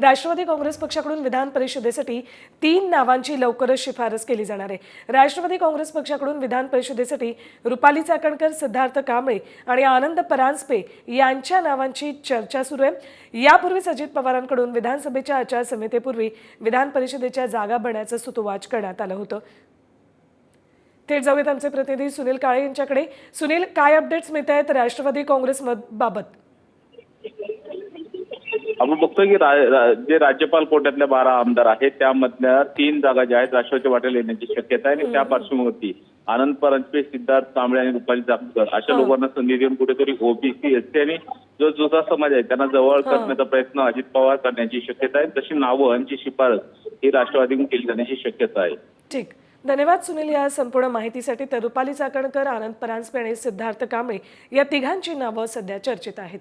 राष्ट्रवादी काँग्रेस पक्षाकडून विधान परिषदेसाठी तीन नावांची लवकरच शिफारस केली जाणार आहे. राष्ट्रवादी काँग्रेस पक्षाकडून विधान परिषदेसाठी रुपाली चाकणकर सिद्धार्थ कांबळे आणि आनंद परांजपे यांच्या नावांची चर्चा सुरू आहे. यापूर्वीच अजित पवारांकडून विधानसभेच्या आचारसंहितेपूर्वी विधान परिषदेच्या जागा बनण्याचं सुतोवाच करण्यात आलं होतं. थेट जाऊयात आमचे प्रतिनिधी सुनील काळे यांच्याकडे. सुनील काय अपडेट्स मिळत आहेत राष्ट्रवादी काँग्रेस बाबत आपण बघतोय की रा- रा- जे राज्यपाल कोट्यातल्या बारा आमदार आहेत त्यामधल्या तीन जागा ज्या आहेत राष्ट्रवादी वाटेल येण्याची शक्यता आहे आणि त्या पार्श्वभूमीवरती आनंद परांजपे सिद्धार्थ कांबळे आणि रुपाली चाकणकर अशा लोकांना संधी देऊन कुठेतरी ओबीसी एसटी आणि जो जुजा समाज आहे त्यांना जवळ करण्याचा प्रयत्न अजित पवार करण्याची शक्यता आहे. तशी नावं यांची शिफारस ही राष्ट्रवादीकडून केली जाण्याची शक्यता आहे. ठीक. धन्यवाद सुनील या संपूर्ण माहितीसाठी. तर रुपाली चाकणकर आनंद परांजपे आणि सिद्धार्थ कांबळे या तिघांची नावं सध्या चर्चेत आहेत.